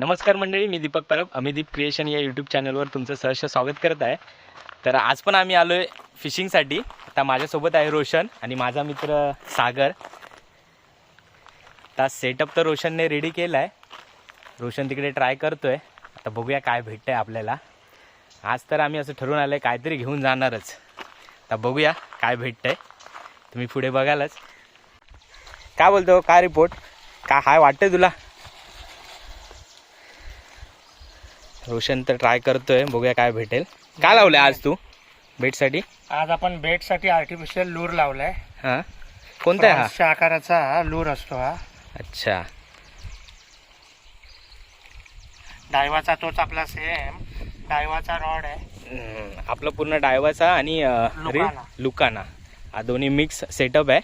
नमस्कार मंडळी मी दीपक परब अमिदीप क्रिएशन या यूट्यूब चॅनलवर तुमचं सहर्ष स्वागत करत आहे. तर आज पण आम्ही आलो आहे फिशिंगसाठी आता माझ्यासोबत आहे रोशन आणि माझा मित्र सागर. आता सेटअप तर रोशनने रेडी केला आहे रोशन तिकडे ट्राय करतो आहे आता बघूया काय भेटतं आहे आपल्याला. आज तर आम्ही असं ठरवून आलं आहे काहीतरी घेऊन जाणारच. आता बघूया काय भेटतं आहे तुम्ही पुढे बघालच. काय बोलतो? काय रिपोर्ट काय हाय वाटतं तुला? रोशन तर ट्राय करतोय बघूया काय भेटेल. काय लावलंय आज तू? भेटसाठी? आज आपण बेटसाठी आर्टिफिशियल लूर लावलाय. हां? कोणता आहे हा? आकाराचा हा लूर असतो हा. अच्छा. डायवाचा तोच आपला सेम डायवाचा रॉड आहे. हम्म, आपलं पूर्ण डायवाचा आणि अं, रे- लुकाना. लुकाना. हा दोन्ही मिक्स सेटअप आहे.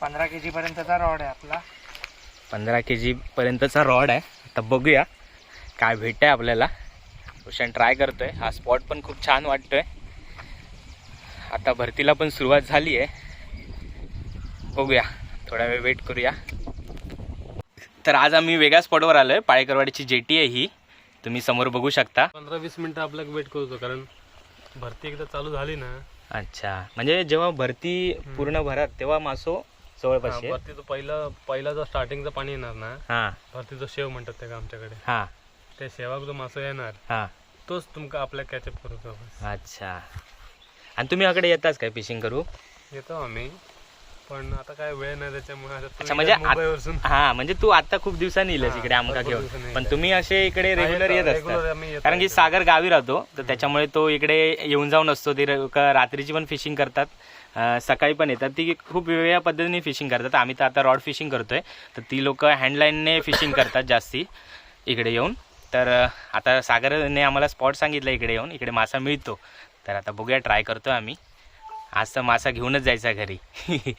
पंधरा के जी पर्यंतचा रॉड आहे आपला. पंधरा के जी पर्यंतचा रॉड आहे. आता बघूया. काय भेटतंय आपल्याला? रोशन ट्राय करतोय. हा स्पॉट पण खूप छान वाटतोय. आता भरतीला पण सुरुवात झाली आहे बघूया. थोडा वेळ वेट करूया. तर आज आम्ही वेगळ्या स्पॉटवर आलोय. पाळेकरवाडीची जेटी आहे ही. तुम्ही समोर बघू शकता. पंधरा वीस मिनिटं आपल्याला वेट करतो कारण भरती एकदा चालू झाली ना. अच्छा. म्हणजे जेव्हा भरती पूर्ण भरात तेव्हा मासो जवळपास आहे. भरतीचं पहिलं पहिला जो स्टार्टिंगचं पाणी येणार ना हां. भरतीचं शेव म्हणतात ते का आमच्याकडे? हां. त्या शेवाक जो मासो येणार हां. तोच तुमका आपल्या कॅचअप करूचो अच्छा. आणि तुम्ही याकडे येताच काय फिशिंग करू? येतो आम्ही पण आता काय वेळ नाही त्याच्यामुळे आता तू अच्छा म्हणजे इकडे मुंबईवरसून हा म्हणजे तू आता खूप दिवसांनी हा, इकडे आमका भरपूर घेऊन. पण. तुम्ही असे इकडे रेग्युलर येत येतो, regular असता. येतो कारण की इकडे. सागर गावी राहतो तर त्याच्यामुळे तो इकडे येऊन जाऊन असतो. ते र- का रात्रीची पण फिशिंग करतात अं, सकाळी पण येतात. ती खूप वेगवेगळ्या पद्धतीने फिशिंग करतात. आम्ही तर आता रॉड फिशिंग करतोय. तर ती लोक हँडलाईनने फिशिंग करतात जास्ती इकडे येऊन. तर आता सागरने आम्हाला स्पॉट सांगितलं इकडे येऊन. इकडे मासा मिळतो. तर आता बघूया ट्राय करतो आम्ही. आज तर मासा घेऊनच जायचा घरी.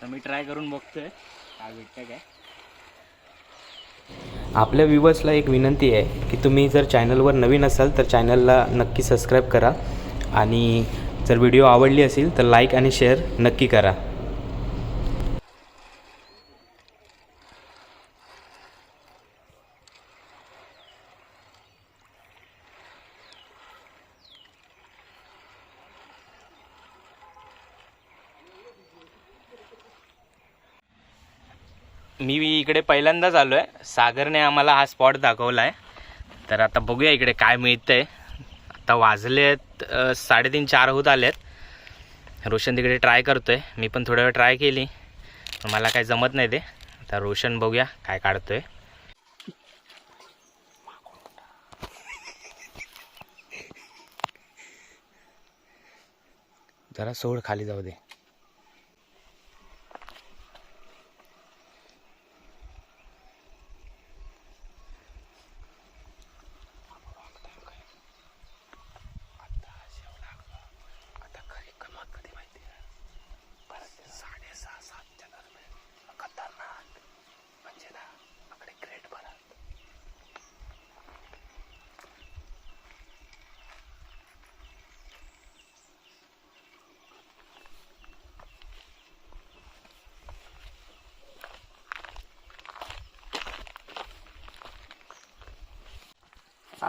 तर मी ट्राय करून बघतोय. काय भेटतं काय? आपल्या व्ह्युअर्सला एक विनंती आहे की तुम्ही जर चॅनलवर नवीन असाल तर चॅनलला नक्की सबस्क्राईब करा. आणि जर व्हिडिओ आवडली असेल तर लाईक आणि शेअर नक्की करा मी इकडे पहिल्यांदाच आलो आहे सागरने आम्हाला हा स्पॉट दाखवला आहे तर आता बघूया इकडे काय मिळतंय. आता वाजलेत साडेतीन चार होत आलेत. रोशन तिकडे ट्राय करतोय. मी पण थोड्या वेळ ट्राय केली. मला काय जमत नाही ते. आता रोशन बघूया काय काढतोय. जरा सोड खाली जाऊ दे.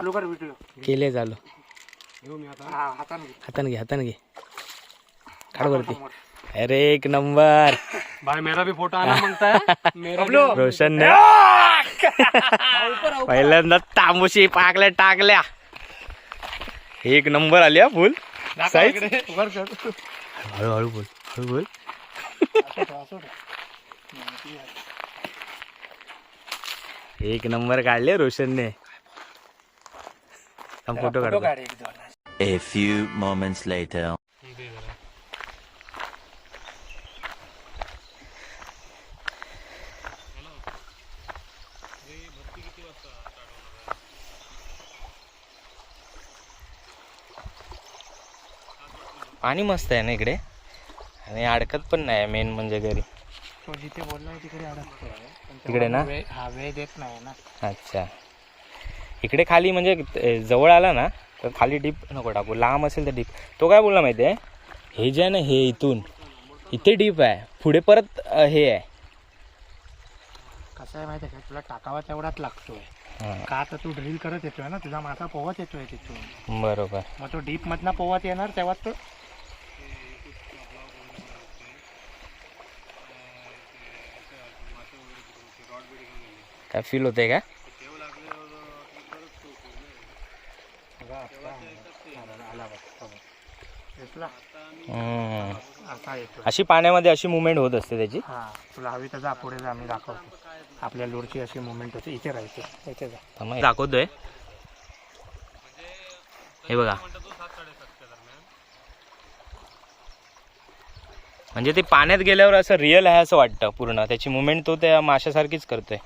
चालू कर व्हिडिओ केले झालं हा हाताने घे. हाताने घे हाताने घे. समोर. अरे एक नंबर. भाई मेरा भी फोटो आना मांगता है मेरा भी रोशन पहिल्यांदा तांबूशी पाकल्या टाकल्या. एक नंबर आली हा फुल. दाखव साईज? इकडे. वर कर. हळूहळू बोल हळू बोल. असं ठेव, असं ठेव. एक नंबर काढले रोशनने थांब फोटो काढतो काढ एक दोन. A few moments later. दे जरा. पाणी मस्त आहे ना इकडे आणि अडकत पण नाही मेन म्हणजे घरी तो जिथे बोललाय तिकडे तेव्हा तिकडे ना? हा वेळ देत नाही ना अच्छा इकडे खाली म्हणजे जवळ आला ना तर खाली डीप नको टाकू लांब असेल तर डीप. तो काय बोलला माहिती आहे हे जे आहे ना हे इथून इथे डीप आहे पुढे परत हे आहे. कसं आहे माहिती आहे का तुला टाकावा तेवढाच लागतोय. का तर तू ड्रिल करत येतोय ना तुझा मासा पोहत येतोय तिथून. बरोबर. मग तो डीप मधनं पोहत येणार तेव्हा तो काय फील होते का? हम्म. असा अशी पाण्यामध्ये अशी मुवमेंट होत असते त्याची? हा तुला हवी तर जा पुढे जा मी दाखवतो. आपल्या लोडची अशी मुवमेंट होते. इथे राहायचे इथे. जा. थांबा, दाखवतोय. हे बघा. म्हणजे ते पाण्यात गेल्यावर असं रिअल आहे असं वाटतं पूर्ण. त्याची मुवमेंट तो त्या माशासारखीच करतोय.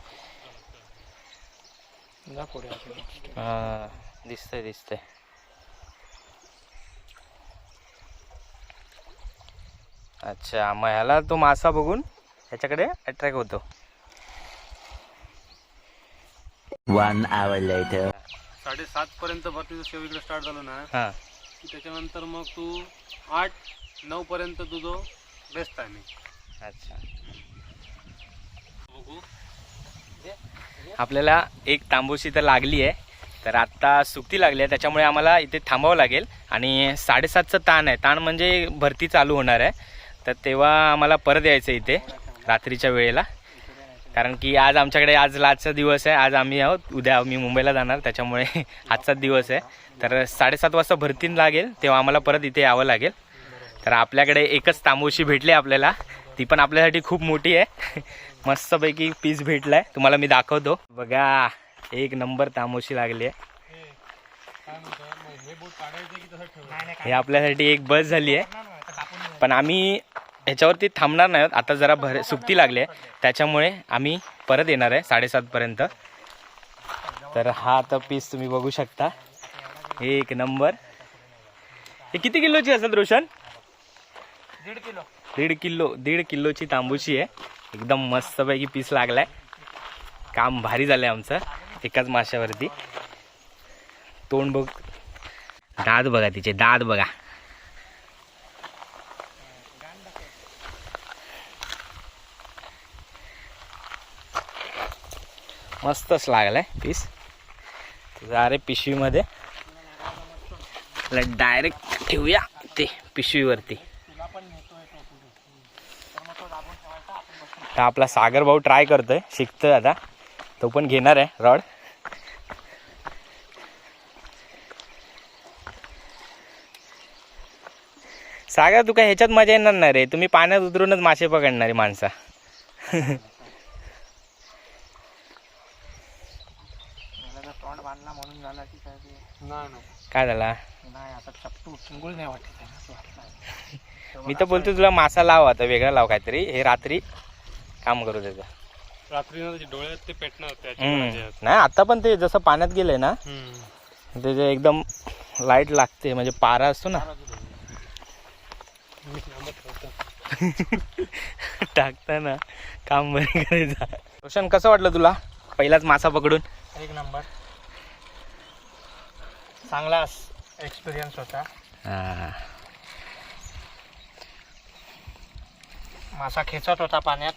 जा पुढे असे. हा, दिसतंय दिसतंय. अच्छा मग ह्याला तो मासा बघून ह्याच्याकडे अट्रॅक्ट होतो. One hour later. साडेसात पर्यंत भरतीचं शेव इकडे स्टार्ट झालं ना हा. की त्याच्यानंतर मग तू आठ नऊ पर्यंत तुझं बेस्ट टायमिंग अच्छा. बघू. आपल्याला एक तांबूशी तर लागली आहे तर आत्ता सुकती लागली आहे त्याच्यामुळे आम्हाला इथे थांबावं लागेल. आणि साडेसातचं ताण आहे ताण म्हणजे भरती चालू होणार आहे. तर तेव्हा आम्हाला परत यायचं इथे रात्रीच्या वेळेला. कारण की आज आमच्याकडे आज लास्टचा दिवस आहे. आज आम्ही आहोत. उद्या आम्ही मुंबईला जाणार. त्याच्यामुळे आजचाच दिवस आहे. तर साडेसात वाजता भरतीन लागेल. तेव्हा आम्हाला परत इथे यावं लागेल. तर आपल्याकडे एकच तांबूशी भेटली आपल्याला. ती पण आपल्यासाठी खूप मोठी आहे. मस्तपैकी पीस भेटलाय. तुम्हाला मी दाखवतो. बघा एक नंबर तांबूशी लागली आहे. हे आपल्यासाठी एक बस झाली आहे. पण आम्ही ह्याच्यावरती थांबणार नाही. आता जरा भर सुकती लागली आहे. त्याच्यामुळे आम्ही परत येणार आहे साडेसातपर्यंत तर हा आता पीस तुम्ही बघू शकता. एक नंबर हे किती किलोची असेल रोशन? दीड किलो. दीड किलो दीड किलोची तांबूची आहे. एकदम मस्तपैकी पीस लागलाय. काम भारी झालंय आमचं एकाच माशावरती. तोंड बघ. दात बघा तिचे दात बघा. मस्तच लागलाय पीस. अरे पिशवीमध्ये. डायरेक्ट ठेवूया ते पिशवीवरती. तर आपला सागर भाऊ ट्राय करतोय शिकतोय आता. तो पण घेणार आहे रॉड सागर तू काय ह्याच्यात मजा येणार नाही रे. तुम्ही पाण्यात उतरूनच मासे पकडणारे माणसा मला तोंड बांधला म्हणून झाला की काय झाला. मी तर बोलतो तुला मासा लाव आता वेगळा लाव काहीतरी. हे रात्री काम करू त्याचं रात्री डोळ्यात ते पेटणार. नाही आता पण ते जसं पाण्यात गेलंय ना. त्याचे एकदम लाइट लागते म्हणजे पारा असतो ना. टाकताना काम बरं करायचं. रोशन कसं वाटलं तुला पहिलाच मासा पकडून? एक नंबर. चांगला एक्सपिरियन्स होता. मासा खेचत होता पाण्यात.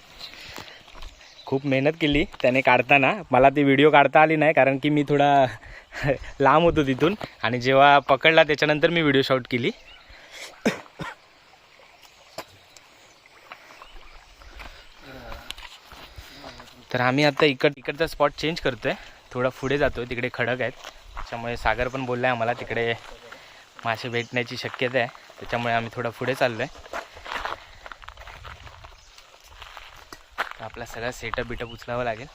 खूप मेहनत केली त्याने काढताना. मला ती व्हिडिओ काढता आली नाही कारण की मी थोडा लांब होतो तिथून आणि जेव्हा पकडला त्याच्यानंतर मी व्हिडिओ शॉट केली. तर आम्ही आता इकड इकडचा स्पॉट चेंज करतोय. थोडा पुढे जातोय. तिकडे खडक आहेत. त्याच्यामुळे सागर पण बोललाय आम्हाला तिकडे मासे भेटण्याची शक्यता आहे. त्याच्यामुळे आम्ही थोडं पुढे चाललोय. आपला सगळा सेटअप बिटअप उचलावं लागेल.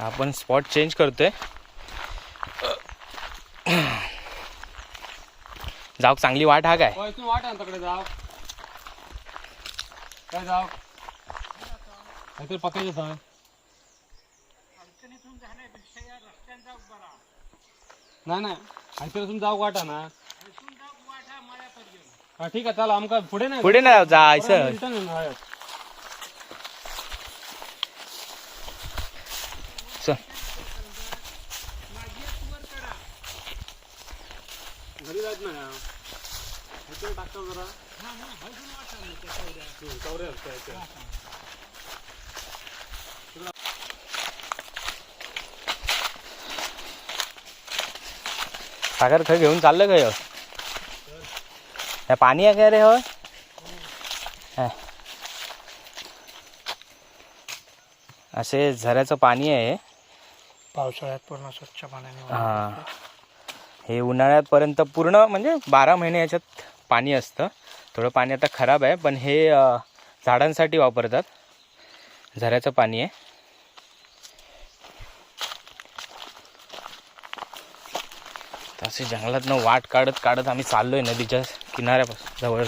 आपण स्पॉट चेंज करतोय. जाऊ चांगली वाट हा काय? वाट तिकडे जाव. काय जाव? काहीतरी ना ना हायसर तुम्ही जाऊ वाटा ना. ठीक आहे चला आमका पुढे नाही पुढे नाही जायचं. जात ना टाकतो जरा. चौऱ्या सागर खय घेऊन चाललं काय काय पाणी आहे काय रे हो हा. असे झऱ्याचं पाणी आहे. पावसाळ्यात पूर्ण स्वच्छ पाण्याने हा. हे उन्हाळ्यापर्यंत पूर्ण म्हणजे बारा महिने याच्यात पाणी असतं. थोडं पाणी आता खराब आहे पण हे झाडांसाठी वापरतात. झऱ्याचं पाणी आहे. असे जंगलातनं वाट काढत काढत आम्ही चाललोय नदीच्या किनाऱ्यापासून जवळ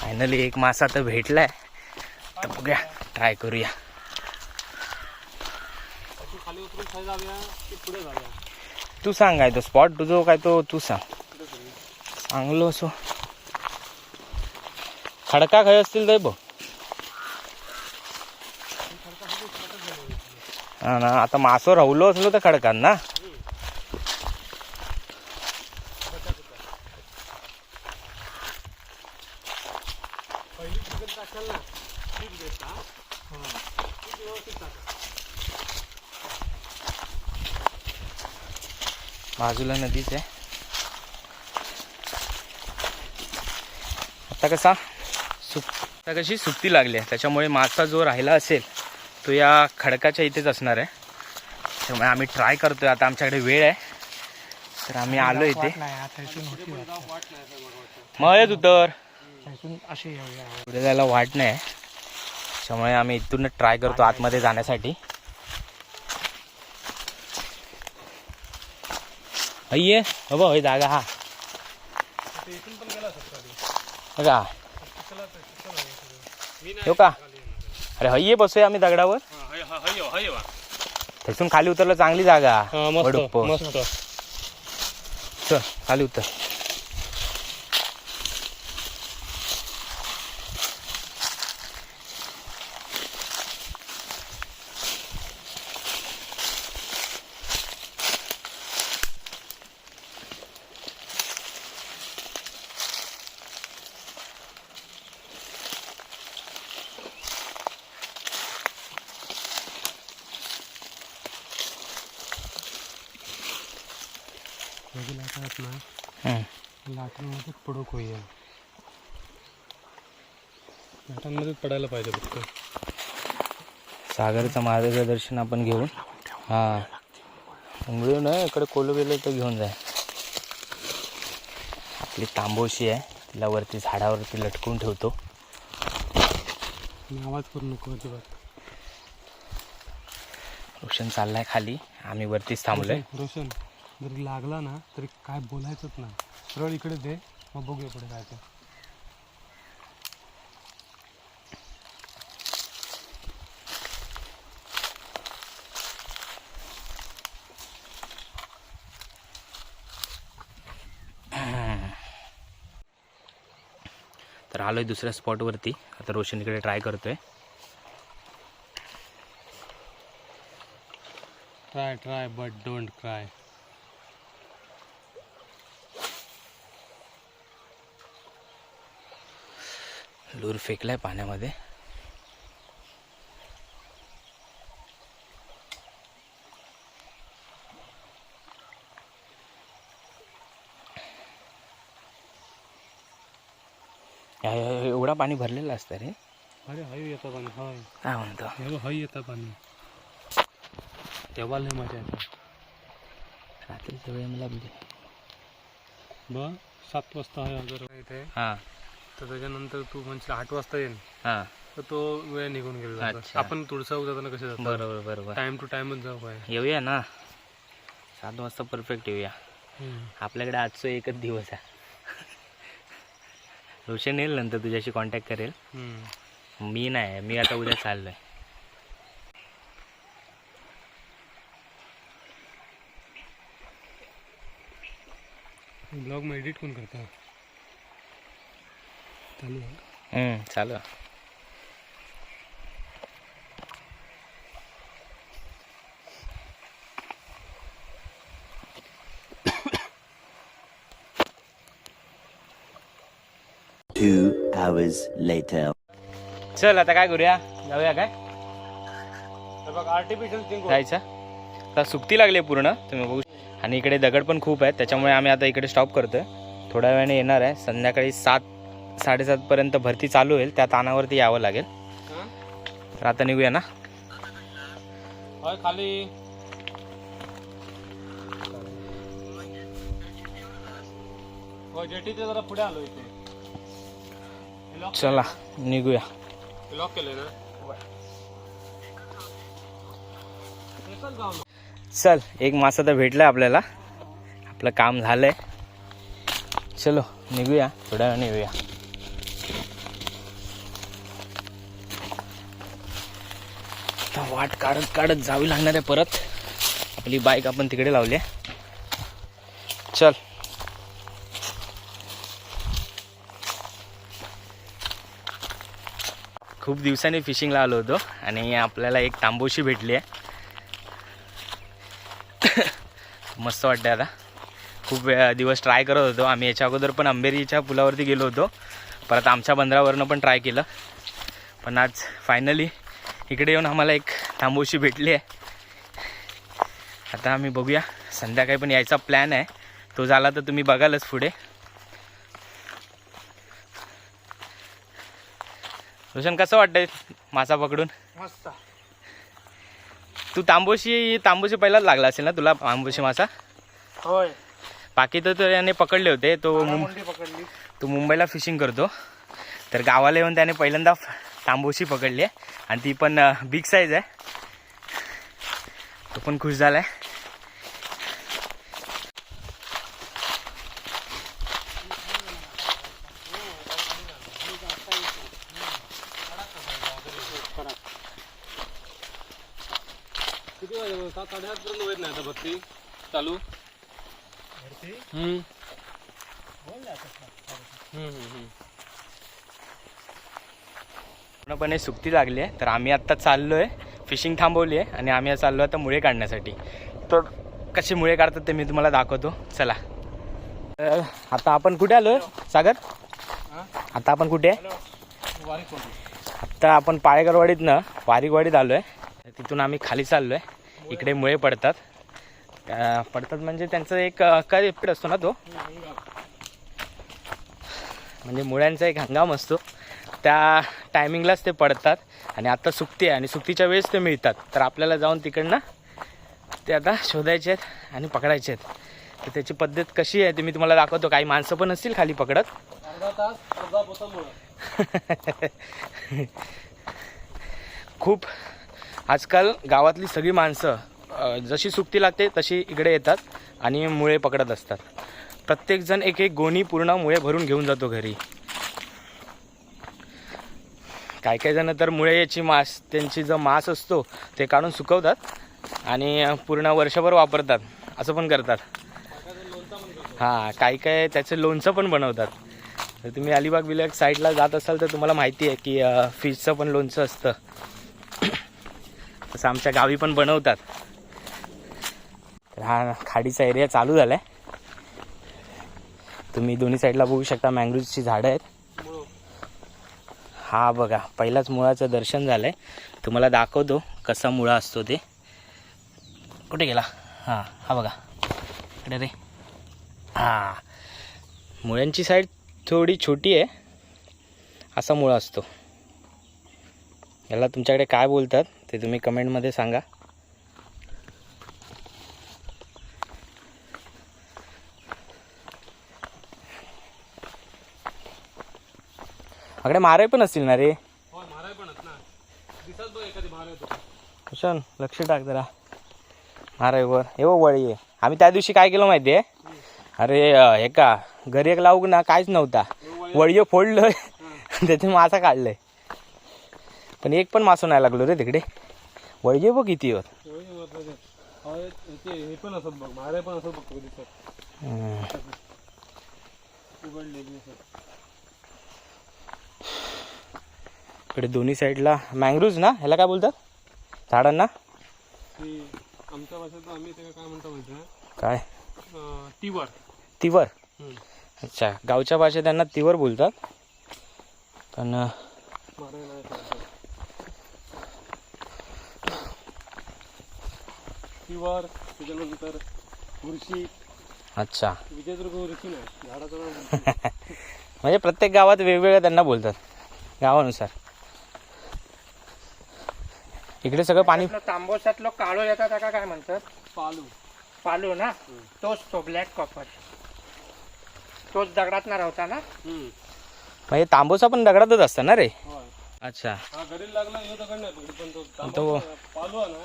फायनली एक मासा तर भेटलाय. तर बघूया ट्राय करूया. तू सांग काय तो स्पॉट तुझो काय तो तू सांग. चांगलो असो. खडका खय असतील तर बघ. हा ना आता मासो राहुलो असलो तर खडकान ना. बाजूला नदीच आहे. आता कसा सुप आता कशी सुट्टी लागली आहे. त्याच्यामुळे मासा जो राहिला असेल तो या खडकाच्या इथेच असणार आहे. त्यामुळे आम्ही ट्राय करतोय. आता आमच्याकडे वेळ आहे. तर आम्ही आलो इथे. इथून. मग येत उतर. इथून पुढे जायला वाट नाही. त्यामुळे आम्ही इथूनच ट्राय करतो आतमध्ये जाण्यासाठी. अय्ये बाबा होय जागा हा. हो का? अरे हय्ये बसूया आम्ही दगडावर. तिथून खाली उतरलं चांगली जागा. वडुप्प. मस्त मस्त. चल खाली उतर. लाटा आहेत ना हम्म. लाटांमध्ये पडूक होईल. लाटांमध्ये पडायला पाहिजे फक्त. सागरचं मार्गदर्शन आपण घेऊन हा. उंगळी ना इकडे कोलो गेलो तर घेऊन जाय आपली तांबोशी आहे तिला वरती झाडावरती लटकून ठेवतो. आवाज करू नको अजिबात. रोशन चाललाय खाली आम्ही वरतीच थांबलोय. रोशन. जरी लागला ना तरी काय बोलायचंच ना सरळ इकडे दे मग बघूया पुढे काय ते. तर आलोय दुसऱ्या स्पॉटवरती आता रोशन इकडे ट्राय करतोय. Try try but don't cry lure फेकलाय पाण्यामध्ये. या- या- या- एवढा पाणी भरलेलं असतं रे. अरे हय येतं पाणी हय. काय म्हणतो? हे हय येतं पाणी. तेव्हा लय मजा येते. रात्रीच्या वेळी मला म्हणजे. बघ सात वाजता आहे अगर इथे हां. तर त्याच्यानंतर तू म्हणजे आठ वाजता येईल हां. तर तो वेळ निघून गेला अच्छा. आपण तुळसावर जाताना कसे जातो? बरोबर बरोबर. टाइम टू टाइमच जाऊ काय येऊया ना. सात वाजता परफेक्ट येऊया. आपल्याकडे आजचा एकच दिवस आहे. रोशन येईल नंतर तुझ्याशी कॉन्टॅक्ट करेल. मी नाही मी आता उद्या चाललोय. ब्लॉग मग एडिट कोण करता? चालू चल. आता काय करूया? जाऊया काय? आर्टिफिशियल जायचं. आता सुकती लागली पूर्ण तुम्ही बघू आणि इकडे दगड पण खूप आहेत त्याच्यामुळे आम्ही आता इकडे स्टॉप करतोय. थोड्या वेळाने येणार आहे. संध्याकाळी सात साडेसातपर्यंत भरती चालू होईल. त्या तानावरती यावं लागेल. तर आता निघूया ना? खाली. जरा पुढे आलो इथे. चला निघूया. लॉक ना. चल एक मासा तर भेटलाय आपल्याला. आपलं काम झालंय. चलो निघूया. थोड्या वेळाने येऊया आता वाट काढत काढत जावी लागणार आहे परत. आपली बाईक आपण तिकडे लावली आहे. चल. खूप दिवसांनी फिशिंगला आलो होतो आणि आपल्याला एक तांबोशी भेटली आहे. मस्त वाटतं आता. खूप वेळा दिवस ट्राय करत होतो. आम्ही याच्या अगोदर पण अंबेरीच्या पुलावरती गेलो होतो. परत आमच्या बंदरावरनं पण ट्राय केलं. पण आज फायनली इकडे येऊन आम्हाला एक तांबोशी भेटली आहे. आता आम्ही बघूया. संध्याकाळी पण यायचा प्लॅन आहे. तो झाला तर तुम्ही बघालच पुढे. रोशन कसं वाटतंय मासा पकडून? मस्त. तू तांबोशी तांबोशी पहिलाच लागला असेल ना तुला तांबोशी मासा? होय. बाकी तर तो याने पकडले होते. तो मुं- मुंडी पकडली. तो मुंबईला फिशिंग करतो. तर गावाला येऊन त्याने पहिल्यांदा तांबोशी पकडली आहे. आणि ती पण बिग साईज आहे. तो पण खुश आता भरती. चालू. हम्म, हम्म, हम्म. पूर्णपणे सुकती लागली आहे. तर आम्ही आत्ता चाललो आहे फिशिंग थांबवली आहे आणि आम्ही चाललो आता मुळे काढण्यासाठी. तर कसे मुळे काढतात ते मी तुम्हाला दाखवतो. चला. तर आता आपण कुठे आलो आहे सागर? आता आपण कुठे? आहे वारी आत्ता आपण पाळेकरवाडीतनं वारीकवाडीत आलो आहे तिथून आम्ही खाली चाललो आहे इकडे मुळे पडतात. पडतात म्हणजे त्यांचं एक अं, काय असतो ना तो? म्हणजे मुळ्यांचा एक हंगाम असतो. त्या टायमिंगलाच ते पडतात आणि आता सुकती आहे आणि सुकतीच्या वेळेस ते मिळतात. तर आपल्याला जाऊन तिकडनं ते आता शोधायचे आहेत आणि पकडायचे आहेत. तर त्याची पद्धत कशी आहे ते मी तुम्हाला दाखवतो. काही माणसं पण असतील खाली पकडत. खूप आजकाल गावातली सगळी माणसं जशी सुट्टी लागते तशी इकडे येतात आणि मुळे पकडत असतात. प्रत्येकजण एक एक गोणी पूर्ण मुळे भरून घेऊन जातो घरी. काही काही जण तर मुळे याची मास त्यांची जो मास असतो ते काढून सुकवतात आणि पूर्ण वर्षभर वापरतात. असं पण करतात. हां काही काय त्याचं लोणचं पण बनवतात. तर तुम्ही अलिबाग विलग साईडला जात असाल तर तुम्हाला माहिती आहे की फिशचं पण लोणचं असतं. तसं आमच्या गावी पण बनवतात. तर हा खाडीचा एरिया चालू झाला आहे तुम्ही दोन्ही साईडला बघू शकता मँग्रोजची झाडं आहेत. हा बघा पहिलाच मुळाचं दर्शन झालं आहे तुम्हाला दाखवतो कसा मुळा असतो ते. कुठे गेला? हां हा बघा. इकडे रे. हां. मुळ्यांची साईड थोडी छोटी आहे. असा मुळा असतो. याला तुमच्याकडे काय बोलतात ते तुम्ही कमेंटमध्ये सांगा. अकडे मारे पण असतील ना रे? माराय पण ना. दिसत बघ एखादी लक्ष टाक जरा. मारे वर. हे बघ वळी. आहे आम्ही त्या दिवशी काय केलं माहिती आहे अरे हे का घरी एक लावू ना काहीच नव्हता. वळीय फोडलं त्याचे मासा काढलंय. पण एक पण मासं नाही लागलो रे तिकडे. वळजे बघ किती होत हे पण असत बघ. मारे पण असत बघ कधी दिसत. उघडलेली असत इकडे दोन्ही साईडला मँग्रोव्ज ना? ह्याला काय बोलतात? झाडांना? ती आमच्या भाषेत आम्ही ते काय म्हणतो तिवर. तिवर. अच्छा गावच्या भाषेत त्यांना तिवर बोलतात. पण. किवार त्याच्यानंतर बुरशी. अच्छा. बुरशी नाही झाडाचं. म्हणजे प्रत्येक गावात वेगवेगळं त्यांना बोलतात गावानुसार. इकडे सगळं पाणी आपलं तांबोसातलं काळो येतात त्याका काय म्हणतात? पालू. पालू ना? तोच तो ब्लॅक कॉपर. तोच दगडात ना? राहता ना. म्हणजे तांबूसा पण दगडातच असतं ना रे. अच्छा. हा गरील लागला हे दगड नाही पकडत, पण तो तो- तांबा पालू आहे ना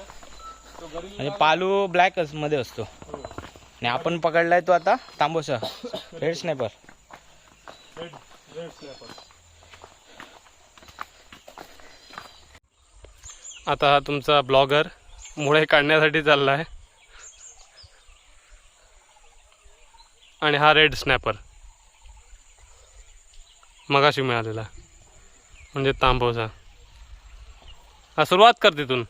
तो गरील म्हणजे पालू ब्लॅकमध्ये असतो. आणि आपण पकडलाय तो आता तांबूसा. Red snapper red red snapper आता हा तुमचा ब्लॉगर मुळे काढण्यासाठी चालला आहे. आणि हा रेड स्नॅपर. मगाशी मिळालेला. म्हणजे तांबवचा. हा सुरुवात कर तिथून.